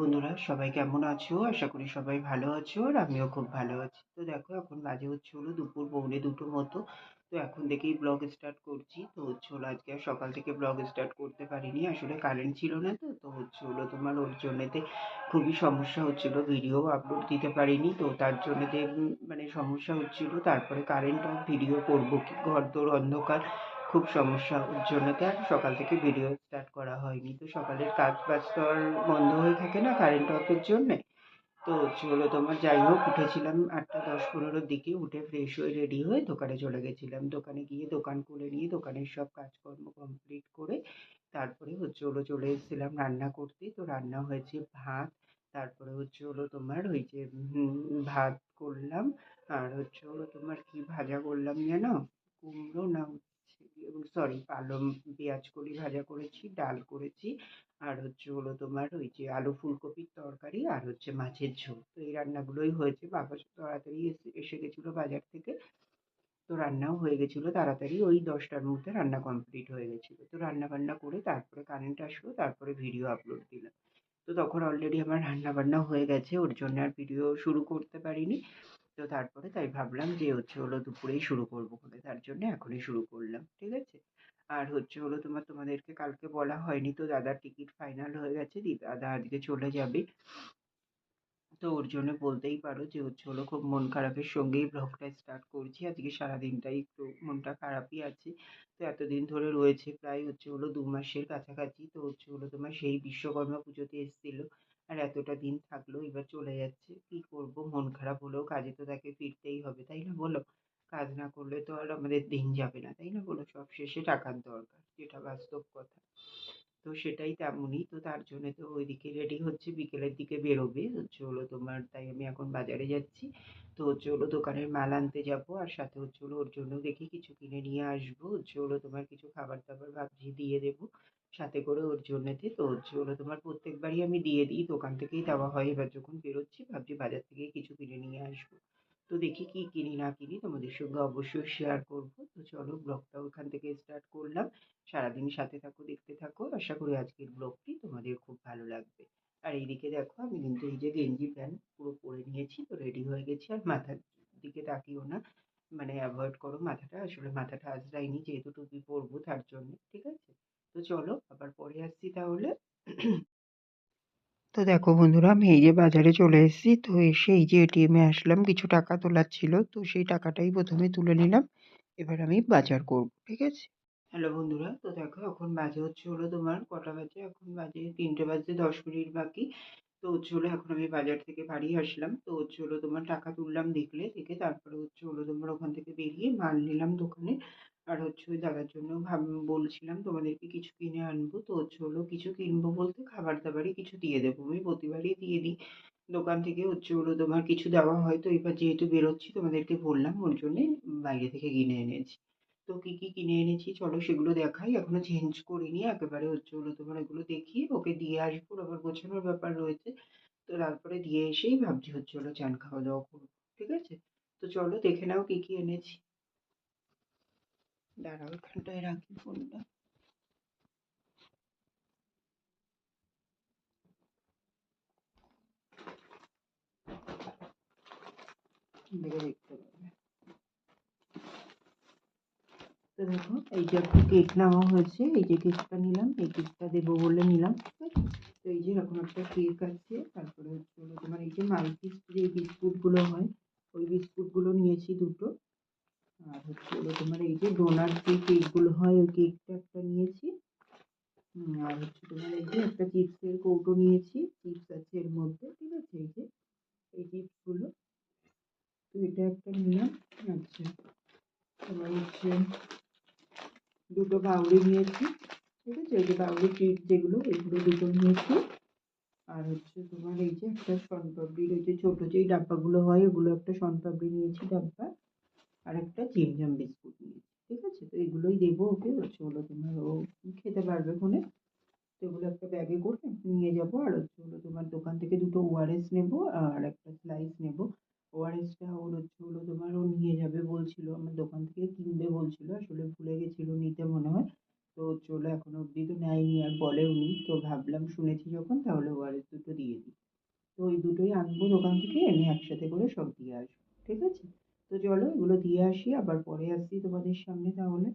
বন্ধুরা, সবাই কেমন আছো? আশা করি সবাই ভালো আছো আর আমিও খুব ভালো আছি। তো দেখো, এখন বাজে হচ্ছে হলো দুপুর, পৌনে দুটো মতো। তো এখন থেকেই ব্লগ স্টার্ট করছি। তো হচ্ছে হলো আজকে আর সকাল থেকে ব্লগ স্টার্ট করতে পারিনি। আসলে কারেন্ট ছিল না তো। তো হচ্ছে হলো তোমার ওর জন্যেতে খুবই সমস্যা হচ্ছিল। ভিডিও আপলোড দিতে পারিনি। তো তার জন্যতে মানে সমস্যা হচ্ছিল। তারপরে কারেন্ট অফ ভিডিও করব কি? ঘরদোর অন্ধকার। খুব সমস্যা ওর জন্যতে আর সকাল থেকে ভিডিও স্টার্ট করা হয়নি। তো সকালের কাজ বাজ তো আর বন্ধ হয়ে থাকে না কারেন্ট অফের জন্যে। তো হলো তোমার যাই হোক উঠেছিলাম ৮টা ১০-১৫ দিকে উঠে ফ্রেশ হয়ে রেডি হয়ে দোকানে চলে গেছিলাম। দোকানে গিয়ে দোকান খুলে নিয়ে দোকানের সব কাজকর্ম কমপ্লিট করে তারপরে হচ্ছে হলো চলে এসেছিলাম রান্না করতে। তো রান্না হয়েছে ভাত, তারপরে হচ্ছে হলো তোমার ওই যে ভাত করলাম আর হচ্ছে হলো তোমার কি ভাজা করলাম যেন? কুমড়ো না সরি পালং পেঁয়াজ কলি ভাজা করেছি, ডাল করেছি আর হচ্ছে হলো তোমার ওই যে আলু ফুলকপির তরকারি আর হচ্ছে মাছের ঝোল। তো এই রান্নাগুলোই হয়েছে। বাবা তাড়াতাড়ি এসে এসে গেছিল বাজার থেকে। তো রান্নাও হয়ে গেছিল তাড়াতাড়ি ওই ১০টার মধ্যে রান্না কমপ্লিট হয়ে গেছিল। তো রান্না-বান্না করে তারপরে কারেন্ট আসলো তারপরে ভিডিও আপলোড দিলাম। তো তখন অলরেডি আমার রান্না-বান্না হয়ে গেছে ওর জন্য আর ভিডিও শুরু করতে পারিনি। তো তারপরে তাই ভাবলাম যে হচ্ছে হলো দুপুরেই শুরু করব বলে, তার জন্য এখনই শুরু করলাম। ঠিক আছে? আর হচ্ছে হলো তোমার, তোমাদেরকে কালকে বলা হয়নি তো, দাদার টিকিট ফাইনাল হয়ে গেছে। দাদা আজকে চলে যাবে। তো ওর জন্য বলতেই পারো যে হচ্ছে হলো খুব মন খারাপের সঙ্গেই ব্লগটা স্টার্ট করছি। আজকে সারাদিনটাই একটু মনটা খারাপই আছে। তো এতদিন ধরে রয়েছে প্রায় হচ্ছে হলো দু মাসের কাছাকাছি। তো হচ্ছে হলো তোমার সেই বিশ্বকর্মা পুজোতে এসেছিল। আর এতটা দিন থাকল এবার চলে যাচ্ছে। কি করব মন খারাপ হলেও কাজে তো তাকে ফিরতেই হবে, তাই না বলো? কাজ না করলে তো আর আমাদের দিন যাবে না, তাই না বলো? সব শেষে টাকার দরকার, যেটা বাস্তব কথা। তো সেটাই তেমনই। তো তার জন্য তো ওইদিকে রেডি হচ্ছে বিকেলের দিকে বেরোবে। হলো তোমার তাই আমি এখন বাজারে যাচ্ছি। তো হলো দোকানের মাল আনতে যাব আর সাথে হলো ওর জন্য দেখি কিছু কিনে নিয়ে আসব। হলো তোমার কিছু খাবার-দাবার ভাবছি দিয়ে দেবো। সাথে করে ওর জন্যেতে তো হচ্ছে হলো তোমার প্রত্যেকবারই আমি দিয়ে দিই। দোকান থেকেই দেওয়া হয়। এবার যখন বেরোচ্ছি ভাবছি বাজার থেকেই কিছু কিনে নিয়ে আসব। তো দেখি কি কিনি না কিনি তোমাদের সঙ্গে অবশ্যই শেয়ার করব। তো চলো ব্লগটা ওখান থেকে স্টার্ট করলাম। সারাদিন সাথে থাকো, দেখতে থাকো। আশা করি আজকের ব্লগটি তোমাদের খুব ভালো লাগবে। আর এইদিকে দেখো আমি কিন্তু এই যে গেঞ্জি প্যান্ট পুরো পরে নিয়েছি। তো রেডি হয়ে গেছি। আর মাথার দিকে তাকিও না। মানে এভয়েড করো মাথাটা। আসলে মাথাটা আঁচড়াইনি যেহেতু টুপি পরবো তার জন্য। ঠিক আছে? তো চলো আবার পরে আসছি তাহলে। তো দেখো বন্ধুরা আমি এই যে বাজারে চলে এসেছি। তো এসে এই যে এটিএম আসলাম। কিছু টাকা তোলার ছিল। তো সেই টাকাটাই প্রথমে তুলে নিলাম। এবার আমি বাজার করব। ঠিক আছে? হ্যালো বন্ধুরা। তো দেখো এখন বাজে হচ্ছে হলো তোমার কটা বাজে? এখন বাজে ৩টে বাজতে ১০ মিনিট বাকি। তো হচ্ছে হলো এখন আমি বাজার থেকে বাড়ি আসলাম। তো হচ্ছে হলো তোমার টাকা তুললাম দেখলে। দেখে তারপরে হচ্ছে হলো তোমার ওখান থেকে বেরিয়ে মাল নিলাম দোকানে। আর হচ্ছে ওই দাদার জন্য ভাব বলছিলাম তোমাদেরকে কিছু কিনে আনব। তো হচ্ছে হলো কিছু কিনবো বলতে খাবার-দাবারই কিছু দিয়ে দেবো। আমি প্রতিবারই দিয়ে দিই। দোকান থেকে হচ্ছে হলো তোমার কিছু দেওয়া হয়। তো এবার যেহেতু বেরোচ্ছি তোমাদেরকে বললাম ওর জন্যে বাইরে থেকে কিনে এনেছি। তো কি, কি কিনে এনেছি চলো সেগুলো দেখাই। এখনও চেঞ্জ করিনি। একেবারে হচ্ছে হলো তোমার এগুলো দেখিয়ে ওকে দিয়ে আসব। আবার গোছানোর ব্যাপার রয়েছে। তো তারপরে দিয়ে এসেই ভাবছি হচ্ছে হলো চান খাওয়া-দাওয়া করব ঠিক আছে? তো চলো দেখে নাও কি, কি এনেছি। দাঁড়াও এখানটায় রাখি ফোনটা। দেখে দেখতে পাবে। তো দেখো এই যে একটা কেক নেওয়া হয়েছে। এই যে কেকটা নিলাম। এই কেকটা দেবো বলে নিলাম। ঠিক আছে? তো এই যে এরকম একটা কেক আছে। তারপরে হচ্ছে তোমার এই যে মালকিস যে বিস্কুটগুলো হয়, ওই বিস্কুটগুলো নিয়েছি দুটো। আর হচ্ছে হলো তোমার এই যে ডোনাট যে কেকগুলো হয়, ওই কেকটা একটা নিয়েছি। আর হচ্ছে তোমার এই যে একটা চিপসের কৌটো নিয়েছি। চিপস আছে এর মধ্যে। ঠিক আছে? এই যে, এই চিপসগুলো। তো এটা একটা নিলাম। আচ্ছা। তোমার হচ্ছে দুটো বাউরি নিয়েছি। ঠিক আছে? ওই যে বাউরি চিপস যেগুলো, এগুলো দুটো নিয়েছি। আর হচ্ছে তোমার এই যে একটা শনপাপড়ির, ওই যে ছোট যেই ডাব্বাগুলো হয়, ওগুলো একটা শনপাপড়ি নিয়েছি ডাব্বা। আর একটা চিমজাম বিস্কুট নিয়েছি। ঠিক আছে? তো এগুলোই দেবো ওকে হচ্ছে হলো তোমার, ও খেতে পারবে ক্ষনে। তো এগুলো একটা ব্যাগে করে নিয়ে যাব। আর হচ্ছে হলো তোমার দোকান থেকে দুটো ওআরএস নেব আর একটা স্লাইস নেব। ওআরএসটা ওর হচ্ছে হলো তোমার, ও নিয়ে যাবে বলছিল। আমার দোকান থেকে কিনবে বলছিল। আসলে ভুলে গেছিল নিতে মনে হয়। তো হলো এখনও অবধি তো নেয়নি আর বলেওনি তো ভাবলাম শুনেছি যখন, তাহলে ওয়ারেস দুটো দিয়ে দিই তো ওই দুটোই আনব দোকান থেকে এনে একসাথে করে সব দিয়ে আসব, ঠিক আছে তো চলো এগুলো দিয়ে আসি, আবার পরে আসছি তোমাদের সামনে তাহলে।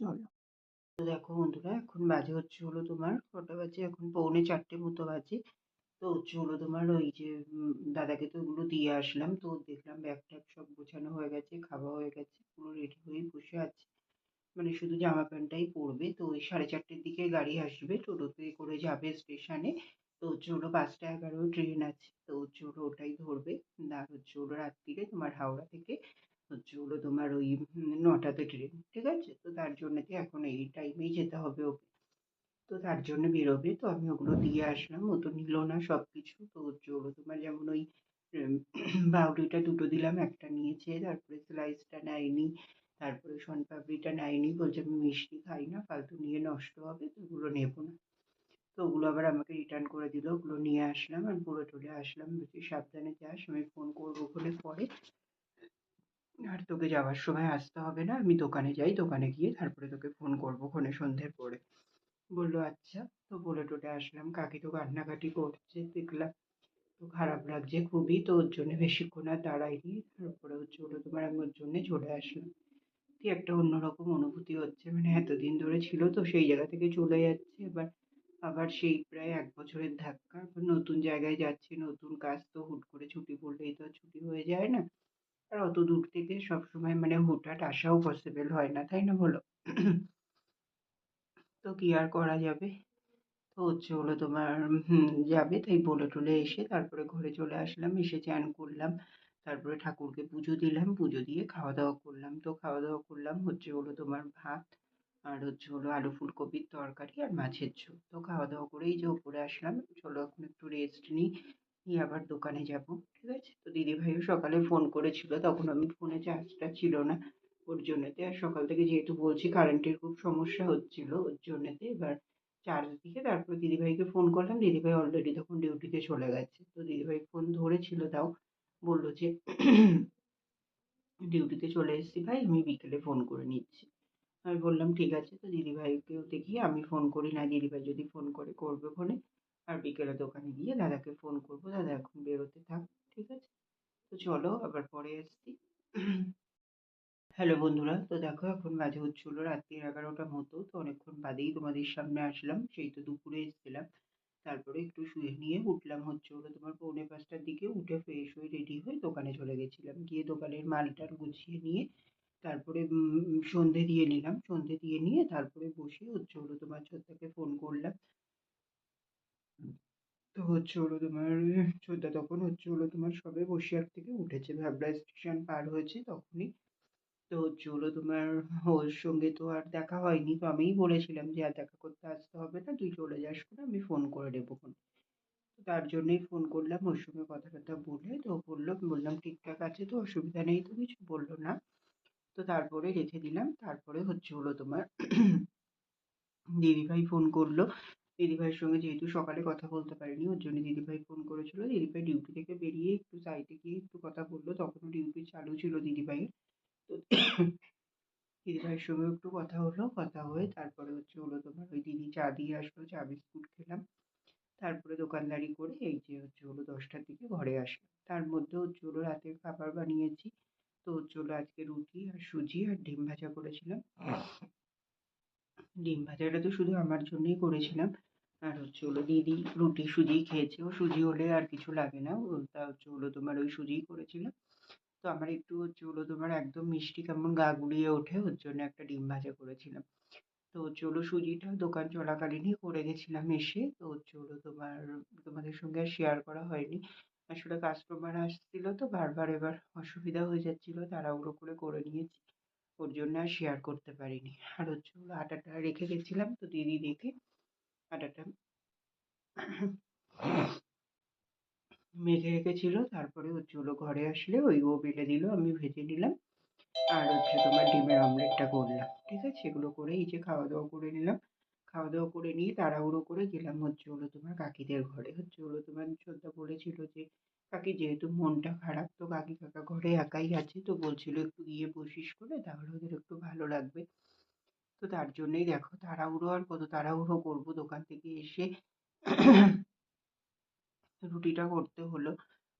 চলো। তো দেখো বন্ধুরা, এখন বাজে হচ্ছে হলো তোমার কটা বাজে? এখন পৌনে চারটে মতো বাজে। তো হচ্ছে হলো তোমার ওই যে দাদাকে তো ওগুলো দিয়ে আসলাম। তো দেখলাম ব্যাগ ট্যাগ সব গোছানো হয়ে গেছে, খাওয়া হয়ে গেছে, পুরো রেডি হয়েই বসে আছে। মানে শুধু জামা প্যান্টটাই পরবে। তো ওই সাড়ে চারটের দিকে গাড়ি আসবে। টোটোতে করে যাবে স্টেশনে তো হচ্ছে হলো পাঁচটা এগারো ট্রেন আছে, তো হচ্ছে হলো ওটাই ধরবে। আর হচ্ছে হলো রাত্রিরে তোমার হাওড়া থেকে হচ্ছে হলো তোমার ওই নটাতে ট্রেন ঠিক আছে? তো তার জন্যতে এখন এই টাইমেই যেতে হবে ওকে। তো তার জন্য বেরোবে, তো আমি ওগুলো দিয়ে আসলাম, ও তো নিল না সব কিছু তো হচ্ছে ওগুলো তোমার যেমন ওই পাউরুটিটা দুটো দিলাম, একটা নিয়েছে, তারপরে স্লাইসটা নেয়নি, তারপরে শনপাপড়িটা নেয়নি, বলছে আমি মিষ্টি খাই না, ফালতু নিয়ে নষ্ট হবে, তো ওগুলো নেব না। তো ওগুলো আবার আমাকে রিটার্ন করে দিল। ওগুলো নিয়ে আসলাম আর বলে টলে আসলাম। বলছি, সাবধানে যাস, আমি ফোন করব বলে পরে। আর তোকে যাওয়ার সময় আসতে হবে না। আমি দোকানে যাই, দোকানে গিয়ে তারপরে তোকে ফোন করব ক্ষণে সন্ধ্যের পরে। বলল আচ্ছা। তো বলে টলে আসলাম। কাকি তো কান্নাকাটি করছে, দেখলাম তো খারাপ লাগছে খুবই। তো ওর জন্য বেশিক্ষণ আর দাঁড়াইনি। তারপরে হচ্ছে ওটা তোমার আমি ওর জন্যে চলে আসলাম। কি একটা অন্যরকম অনুভূতি হচ্ছে। মানে এতদিন ধরে ছিল তো সেই জায়গা থেকে চলে যাচ্ছে। এবার আবার সেই প্রায় এক বছরের ধাক্কা। নতুন জায়গায় যাচ্ছি, নতুন কাজ তো হুট করে ছুটি পড়লেই তো ছুটি হয়ে যায় না। আর অত দূর থেকে সবসময় মানে হুটহাট আসাও পসিবল হয় না, তাই না বলো? তো কি আর করা যাবে? তো হচ্ছে হলো তোমার যাবে তাই বলে টলে এসে তারপরে ঘরে চলে আসলাম, এসে চান করলাম। তারপরে ঠাকুরকে পুজো দিলাম, পুজো দিয়ে খাওয়া দাওয়া করলাম। তো খাওয়া দাওয়া করলাম, হচ্ছে হলো তোমার ভাত আর হচ্ছে হলো আলু ফুলকপির তরকারি আর মাছের ঝোল। তো খাওয়া দাওয়া করেই যে উপরে আসলাম, চলো এখন একটু রেস্ট নিই, নিয়ে আবার দোকানে যাব, ঠিক আছে? তো দিদিভাইও সকালে ফোন করেছিল, তখন আমি ফোনে চার্জটা ছিল না, ওর জন্যতে। আর সকাল থেকে যেহেতু বলছি কারেন্টের খুব সমস্যা হচ্ছিল, ওর জন্যতে এবার চার্জ দিয়ে তারপর দিদিভাইকে ফোন করলাম। দিদিভাই অলরেডি তখন ডিউটিতে চলে গেছে। তো দিদিভাই ফোন ধরেছিল তাও, বলল যে ডিউটিতে চলে এসেছি ভাই, আমি বিকেলে ফোন করে নিচ্ছি। আমি বললাম, ঠিক আছে, তো দিদিভাইকেও দেখি আমি ফোন করি। না, দিদিভাই যদি ফোন করে, করবে ফোনে আর বিকেলে দোকানে গিয়ে দাদাকে ফোন করব। দাদা এখন বেরোতে থাক, ঠিক আছে? তো চলো, আবার পরে আসছি। হ্যালো বন্ধুরা, তো দেখো, এখন বাজে হচ্ছে হলো রাত্রি এগারোটা মতো। তো অনেকক্ষণ বাদেই তোমাদের সামনে আসলাম। সেই তো দুপুরে এসেছিলাম। তারপরে একটু শুয়ে নিয়ে উঠলাম হচ্ছে হলো তোমার পৌনে পাঁচটার দিকে। উঠে ফ্রেশ হয়ে রেডি হয়ে দোকানে চলে গেছিলাম। গিয়ে দোকানের মালটাল গুছিয়ে নিয়ে তারপরে সন্ধে দিয়ে নিলাম। সন্ধে দিয়ে নিয়ে তারপরে বসে হচ্ছে হলো তোমার ছোটদাকে ফোন করলাম। তো হচ্ছে হলো তোমার ছোটদা তখন হচ্ছে হলো তোমার সবে বসিরহাট থেকে উঠেছে। ভাবলা স্টেশন পার হয়েছে তখনই। তো হচ্ছে হলো তোমার, ওর সঙ্গে তো আর দেখা হয়নি। তো আমিই বলেছিলাম যে, আর দেখা করতে আসতে হবে না, তুই চলে যাস করে, আমি ফোন করে দেবো ফোন। তার জন্যই ফোন করলাম। ওর সঙ্গে কথা টথা বলে তো বলল বললাম, ঠিকঠাক আছে তো, অসুবিধা নেই তো কিছু? বলল, না। তো তারপরে রেখে দিলাম। তারপরে হচ্ছে হলো তোমার দিদিভাই ফোন করল। দিদিভাইয়ের সঙ্গে যেহেতু সকালে কথা বলতে পারিনি, ওর জন্য দিদিভাই ফোন করেছিল। দিদিভাই ডিউটি থেকে বেরিয়ে একটু সাইডে গিয়ে একটু কথা বলল। তখনও ডিউটি চালু ছিল দিদিভাইয়ের। তো দিদিভাইয়ের সঙ্গে একটু কথা হলো। কথা হয়ে তারপরে হচ্ছে হলো তোমার ওই দিদি চা দিয়ে আসলো। চা, বিস্কুট খেলাম। তারপরে দোকানদারি করে এই যে হচ্ছে হলো দশটার দিকে ঘরে আসলাম। তার মধ্যে হচ্ছে হলো রাতের খাবার বানিয়েছি। তো হলো আজকে রুটি আর সুজি আর ডিম ভাজা করেছিলাম। ডিম ভাজাটা তো শুধু আমার জন্যই করেছিলাম। আর হচ্ছে হলো দিদি রুটি সুজিই খেয়েছে। ও সুজি হলে আর কিছু লাগে না। ও তা হচ্ছে হলো তোমার ওই সুজিই করেছিলাম। তো আমার একটু হচ্ছে হলো তোমার একদম মিষ্টি কেমন গা গুলিয়ে ওঠে, ওর জন্য একটা ডিম ভাজা করেছিলাম। তো হচ্ছে হলো সুজিটা দোকান চলাকালীনই করে গেছিলাম এসে। তো হচ্ছে হলো তোমার, তোমাদের সঙ্গে আর শেয়ার করা হয়নি। আসলে কাস্টমার আসছিল তো বারবার এবার অসুবিধা হয়ে যাচ্ছিল, তাড়াহুড়ো করে করে নিয়েছি। ওর জন্য আর শেয়ার করতে পারিনি। আর হচ্ছে হলো আটাটা রেখে গেছিলাম তো দিদি দেখে আটাটা মেখে রেখেছিল, তারপরে হচ্ছে হলো ঘরে আসলে ওই ও বেলে দিল, আমি ভেজে নিলাম। আর হচ্ছে তোমার ডিমের অমলেটটা করলাম, ঠিক আছে? এগুলো করে এই যে খাওয়া দাওয়া করে নিলাম। খাওয়া দাওয়া করে নিয়ে তাড়াহুড়ো করে গেলাম হচ্ছে হলো তোমার কাকিদের ঘরে। হচ্ছে হলো তোমার ছোটদা বলেছিল যে, কাকি যেহেতু মনটা খারাপ, তো কাকি কাকা ঘরে একাই আছে, তো বলছিল একটু গিয়ে বসিস করে, তাহলে ওদের একটু ভালো লাগবে। তো তার জন্যই দেখো তাড়াহুড়ো আর কত তাড়াহুড়ো করব দোকান থেকে এসে রুটিটা করতে হলো,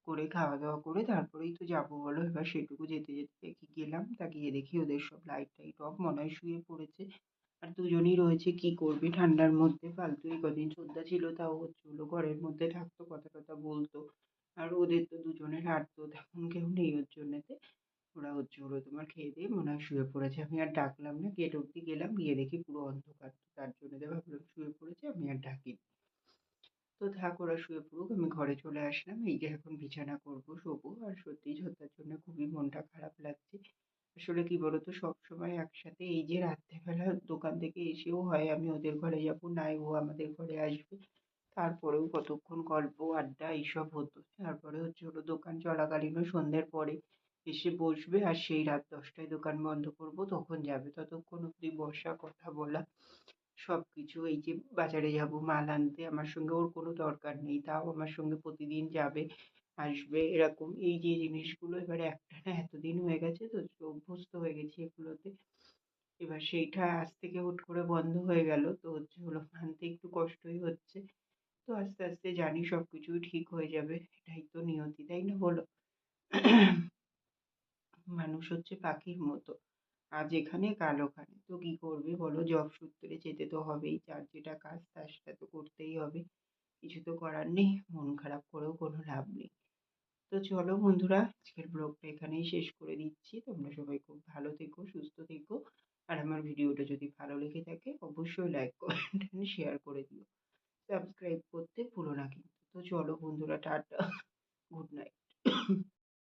করে খাওয়া দাওয়া করে তারপরেই তো যাব বলো। এবার সেটুকু যেতে যেতে দেখি গেলাম, তা গিয়ে দেখি ওদের সব লাইট টাইট অফ মনে হয় শুয়ে পড়েছে। আর দুজনই রয়েছে, কি করবে? ঠান্ডার মধ্যে ফালতু এই কদিন সন্ধ্যা ছিল, তাও হচ্ছে হলো ঘরের মধ্যে থাকতো, কথা টথা বলতো। আর ওদের তো দুজনের আর তো তেমন কেউ নেই ওর জন্যেতে। ওরা হচ্ছে হলো তোমার খেয়ে দিয়ে মনে হয় শুয়ে পড়েছে। আমি আর ডাকলাম না গেট অব্দি গেলাম, গিয়ে দেখি পুরো অন্ধকার। তার জন্য ভাবলাম শুয়ে পড়েছে, আমি আর ডাকিনি। তো থাক, ওরা শুয়ে পড়ুক, আমি ঘরে চলে আসলাম। এই যে এখন বিছানা করব, শোবো। আর সত্যি ঝোতার জন্য খুবই মনটা খারাপ লাগছে। আসলে কি বলতো? সবসময় একসাথে এই যে রাত্রেবেলা দোকান থেকে এসেও হয় আমি ওদের ঘরে যাব, নাই ও আমাদের ঘরে আসবে। তারপরেও কতক্ষণ গল্প, আড্ডা এইসব হতো। তারপরে হচ্ছে হলো দোকান চলাকালীনও সন্ধ্যের পরে এসে বসবে আর সেই রাত দশটায় দোকান বন্ধ করব, তখন যাবে। ততক্ষণ অব্দি বসা, কথা বলা সব কিছু এই যে বাজারে যাব, মাল আনতে, আমার সঙ্গে ওর কোনো দরকার নেই। তাও আমার সঙ্গে প্রতিদিন যাবে। আসবে এরকম। এই যে জিনিসগুলো এবারে একটানা এতদিন হয়ে গেছে তো অভ্যস্ত হয়ে গেছি এগুলোতে। এবার সেইটা আজ থেকে হুট করে বন্ধ হয়ে গেল তো হচ্ছে হলো মানতে একটু কষ্টই হচ্ছে। তো আস্তে আস্তে জানি সব কিছুই ঠিক হয়ে যাবে, এটাই তো নিয়তি, তাই না বলো? মানুষ হচ্ছে পাখির মতো, আজ এখানে, কাল ওখানে। তো কি করবে বলো? জব সূত্রে যেতে তো হবেই, যার যেটা কাজ তার সেটা তো করতেই হবে। কিছু তো করার নেই, মন খারাপ করেও কোনো লাভ নেই। তো চলো বন্ধুরা, আজকের ব্লগটা এখানেই শেষ করে দিচ্ছি। তোমরা সবাই খুব ভালো থেকো, সুস্থ থেকো। আর আমার ভিডিওটা যদি ভালো লেগে থাকে, অবশ্যই লাইক কমেন্ট শেয়ার করে দিও। সাবস্ক্রাইব করতে ভুলো না কিন্তু। তো চলো বন্ধুরা, টাটা। Good night